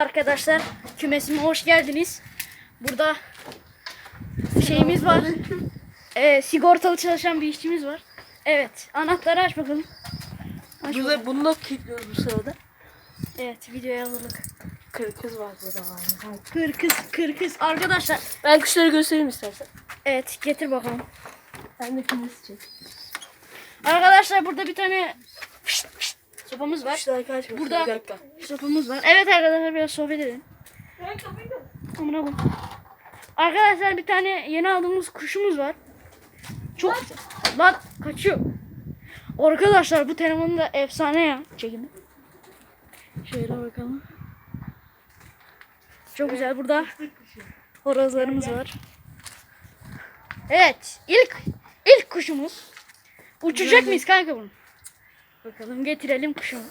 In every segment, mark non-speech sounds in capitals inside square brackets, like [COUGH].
Arkadaşlar kümesime hoş geldiniz. Burada şeyimiz var. [LAUGHS] Ee, sigortalı çalışan bir işçimiz var. Evet. Anahtarı aç bakalım. Aç. Burada bunu da kilitliyoruz bu sırada. Evet videoya hazırlık. Kırkız var burada var. Kırkız kırkız. Arkadaşlar. Ben kuşları göstereyim istersen. Evet getir bakalım. Ben de kümesi çek. Arkadaşlar burada bir tane Sopamız var. Burada- Bir dakika. Sopamız var. Evet arkadaşlar biraz sohbet edelim. Amına koyayım. Arkadaşlar bir tane yeni aldığımız kuşumuz var. Çok güzel. Lan kaçıyor. Arkadaşlar bu telefonun da efsane ya. Çekimi. Şöyle bakalım. Çok güzel. Burada horozlarımız var. Evet. ilk ilk kuşumuz. Uçacak mıyız kanka bunu? Bakalım getirelim kuşumu.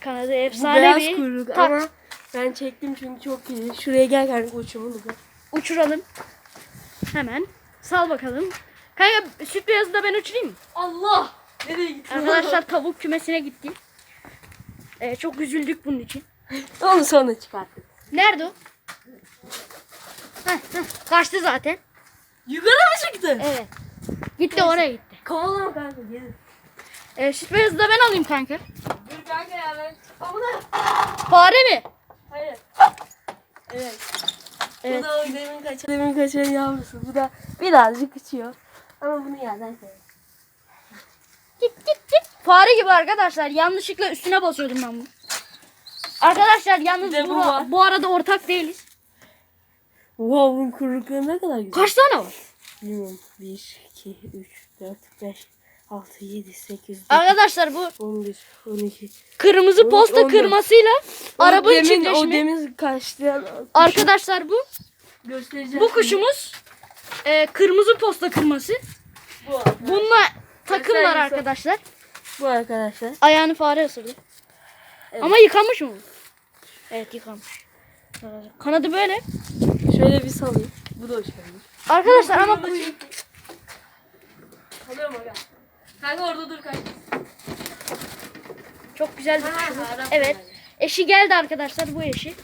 Kanadı Bu efsane beyaz bir. kuyruk Tak. ama ben çektim çünkü çok iyi. Şuraya gel kanka uçumu da. Uçuralım. Hemen. Sal bakalım. Kanka süt beyazı da ben uçurayım mı? Allah! Nereye gittin? Arkadaşlar [LAUGHS] tavuk kümesine gitti. Ee, çok üzüldük bunun için. Onu sonra çıkarttık. Nerede o? Heh, heh, kaçtı zaten. Yukarı mı çıktı? Evet. Gitti oraya gitti. Kovalama kanka gelin. Beyazı da ben alayım kanka. Dur kanka ya ben. Ama da. Fare mi? Hayır. Evet. Evet. Bu da o demin kaçan. Demin kaçan yavrusu. Bu da birazcık uçuyor. Ama bunu yerden seviyorum. Git git git. Fare gibi arkadaşlar. Yanlışlıkla üstüne basıyordum ben bunu. Arkadaşlar yalnız bu bu, bu arada ortak değiliz. Wow bunun kuyrukları ne kadar güzel. Kaç tane var? Bilmiyorum. 1, 2, 3, 4, 5, 6, 7, 8, 9, Arkadaşlar bu 11, 12. kırmızı On- posta on dört. kırmasıyla arabanın o demin, o çiftleşimi. demin kaçtı. Arkadaşlar bu Göstereceğim. bu kuşumuz e, kırmızı posta kırması. Bu, Bununla takımlar arkadaşlar. bu arkadaşlar. Ayağını fare ısırdı. Evet. Ama yıkanmış mı? Evet yıkanmış. Kanadı böyle. Şöyle bir salayım. Bu da hoş geldin. Arkadaşlar ama Alıyorum aga. Kanka orada dur kanka. çok güzel bir Ha, kuşumuz. Arap Evet. Eşi geldi arkadaşlar bu eşi.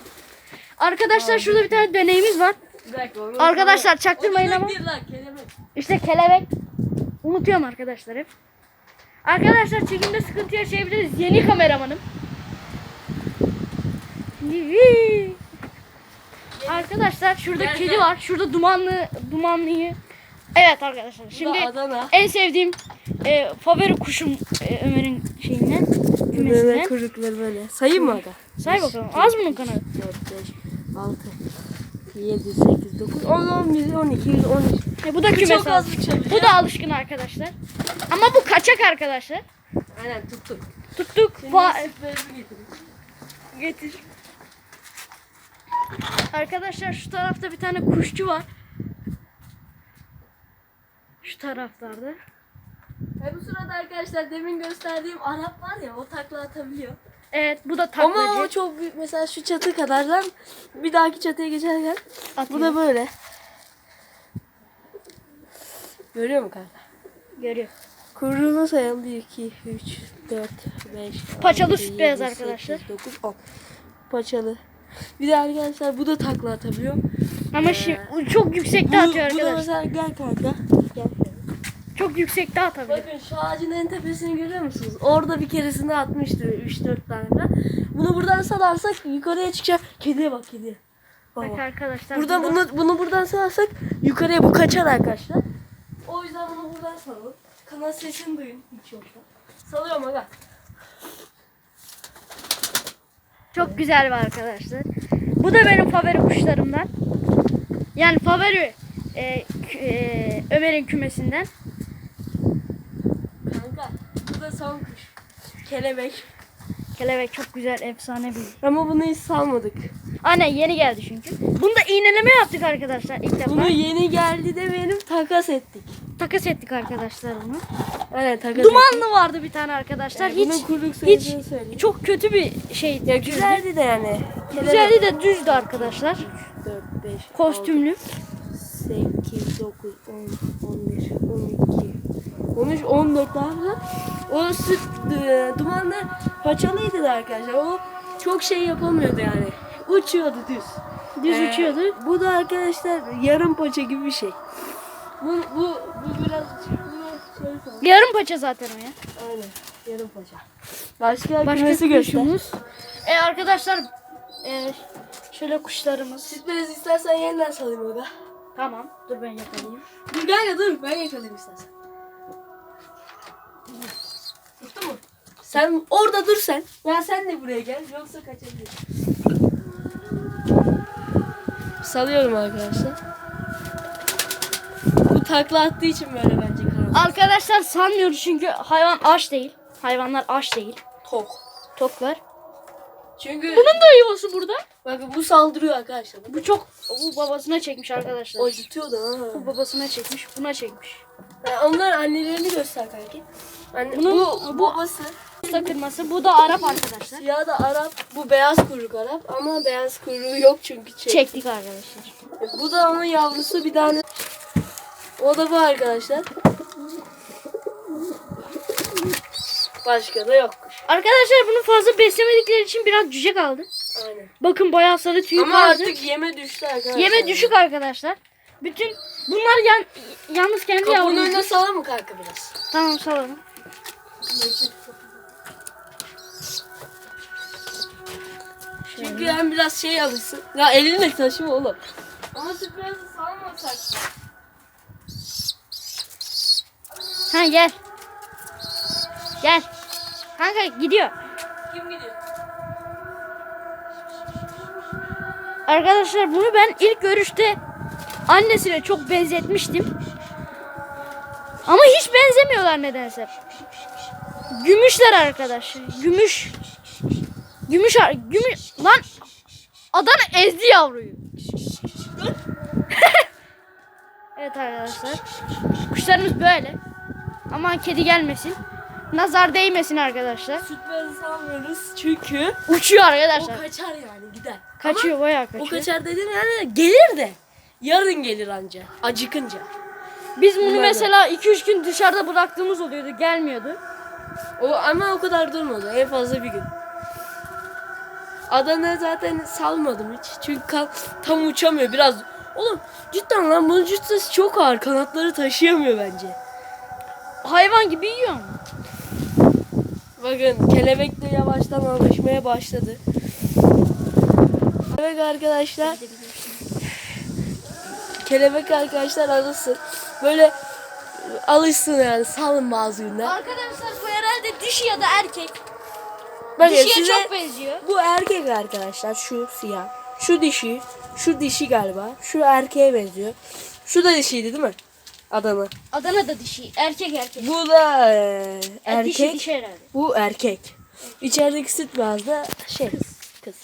Arkadaşlar şurada bir tane deneyimiz var. Bir dakika. onu- Arkadaşlar çaktırmayın O ama. kelebek değil lan kelebek. İşte kelebek. Unutuyorum arkadaşlar hep. Arkadaşlar çekimde sıkıntı yaşayabiliriz. Yeni kameramanım. Arkadaşlar şurada Gel, kedi gel. var. Şurada dumanlı dumanlıyı. Evet arkadaşlar. Şimdi Adana. en sevdiğim e, favori kuşum e, Ömer'in şeyinden. Böyle Kümesinden. kuyrukları böyle. Sayayım mı aga? Say bakalım. Az bunun kanadı. 4, 5, 6, 7, 8, 9, 10, 11, 12, 13. E, bu da kümes çok az bir şey. Bu da alışkın arkadaşlar. Ama bu kaçak arkadaşlar. Aynen tuttuk. Tuttuk. Şimdi Fa- sütlerimi getireyim. Getir. Arkadaşlar şu tarafta bir tane kuşçu var. Taraflarda. E bu sırada arkadaşlar demin gösterdiğim Arap var ya o takla atabiliyor. Evet bu da taklacı. Ama o çok büyük mesela şu çatı kadardan bir dahaki çatıya geçerken Atıyor. bu da böyle. Görüyor musun kanka? Görüyor. Kuyruğunu sayalım. 1, 2, 3, 4, 5, Paçalı süt beyaz arkadaşlar. 9, 10. Paçalı. Bir de arkadaşlar bu da takla atabiliyor. Ama şimdi çok yüksekte atıyor bu, bu da arkadaşlar. mesela gel kanka. Gel. Çok yüksekte atabiliyor. Bakın şu ağacın en tepesini görüyor musunuz? Orada bir keresinde atmıştı 3-4 tane. Bunu buradan salarsak yukarıya çıkacak. Kediye bak kediye. Bak Baba. arkadaşlar. Buradan burada- bunu bunu buradan salarsak yukarıya bu kaçar arkadaşlar. O yüzden bunu buradan salalım. Kanal sesini duyun hiç yoksa. Salıyorum aga. Çok güzel var arkadaşlar. Bu da benim favori kuşlarımdan. Yani favori e, e, Ömer'in kümesinden. Bu da son kuş. Kelebek. Kelebek çok güzel, efsane bir. Ama bunu hiç salmadık. Aynen yeni geldi çünkü. Bunu da iğneleme yaptık arkadaşlar ilk defa. Bunu yeni geldi de benim takas ettik. takas ettik arkadaşlar bunu. Aynen takas ettik. Dumanlı vardı bir tane arkadaşlar. Yani hiç kuyruk hiç söyleyeyim. çok kötü bir şey. Ya güzeldi de yani. Güzeldi de düzdü arkadaşlar. 4, 5, Kostümlü. 8, 9, 10, 11, 12, 13, 14 daha da. O süt e, dumanlı paçalıydı da arkadaşlar. O çok şey yapamıyordu yani. uçuyordu düz. Düz Ee, uçuyordu. Bu da arkadaşlar yarım paça gibi bir şey. Bu bu bu biraz bunu şöyle koy. Yarım paça zaten o ya. Aynen. Yarım paça. Başka, Başka kümesi kuşumuz. E arkadaşlar e, şöyle kuşlarımız. Beyaz istersen yeniden salayım orada. Tamam. Dur ben yakalayayım. Dur kanka dur ben yakalayayım istersen. Tuttu mu? Sen orada dur sen. Ya sen de buraya gel yoksa kaçabilirsin. Salıyorum arkadaşlar. Bu takla attığı için böyle bence karar. Arkadaşlar sanmıyoruz çünkü hayvan aç değil. Hayvanlar aç değil. Tok. Toklar. Çünkü Bunun da yuvası burada. bakın bu saldırıyor arkadaşlar. Bu çok bu babasına çekmiş arkadaşlar. Acıtıyordu ha. Bu babasına çekmiş, buna çekmiş. Yani onlar annelerini göster kanki. Anne, Bunun- bu, bu babası. Usta kırması. Bu da Arap arkadaşlar. Siyah da Arap. Bu beyaz kuyruk Arap. Ama beyaz kuyruğu yok çünkü çek. Çektik arkadaşlar. Bu da onun yavrusu bir tane. O da bu arkadaşlar. Başka da yokmuş. Arkadaşlar bunu fazla beslemedikleri için biraz cüce kaldı. Aynen. Bakın bayağı sarı tüy Ama kaldı. artık yeme düştü arkadaşlar. Yeme düşük arkadaşlar. Bütün bunlar yan, yalnız kendi Kapının yavrusu. önüne sala mı kanka biraz? Tamam salalım. Çünkü hem biraz şey alışsın. Ya elinle taşıma oğlum. Ama sürprizi salmasak. Ha gel. Gel. Kanka gidiyor. Kim gidiyor? Arkadaşlar bunu ben ilk görüşte annesine çok benzetmiştim. Ama hiç benzemiyorlar nedense. Gümüşler arkadaş. Gümüş. Gümüş ar- gümüş lan Adana ezdi yavruyu. [LAUGHS] evet arkadaşlar. Kuşlarımız böyle. Aman kedi gelmesin. Nazar değmesin arkadaşlar. Sürprizi salmıyoruz çünkü Uçuyor o arkadaşlar. kaçar yani gider. Kaçıyor bayağı O kaçıyor. kaçar dedim yani gelir de. Yarın gelir anca. Acıkınca. Biz bunu Bunlar da. mesela 2-3 gün dışarıda bıraktığımız oluyordu. Gelmiyordu. O ama o kadar durmadı. En fazla bir gün. Adana zaten salmadım hiç. Çünkü tam uçamıyor biraz. Oğlum cidden lan bunun cüssesi çok ağır. Kanatları taşıyamıyor bence. Hayvan gibi yiyor mu? Bakın kelebek de yavaştan alışmaya başladı. Kelebek arkadaşlar. Kelebek arkadaşlar alışsın. Böyle alışsın yani salın bazı günler. Arkadaşlar bu herhalde dişi ya da erkek. Bakın Dişiye size çok benziyor. bu erkek arkadaşlar şu siyah. Şu dişi. Şu dişi galiba. Şu erkeğe benziyor. Şu da dişiydi değil mi? Adana. Adana da dişi. Erkek erkek. Bu da e, E, erkek. Dişi dişi herhalde. Bu erkek. İçerideki süt beyaz da şey kız. Kız.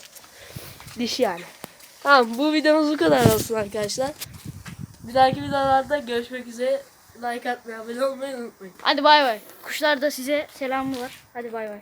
Dişi yani. Tamam bu videomuz bu kadar olsun arkadaşlar. Bir dahaki videolarda görüşmek üzere. Like atmayı, abone olmayı unutmayın. Hadi bay bay. Kuşlar da size selamı var. Hadi bay bay.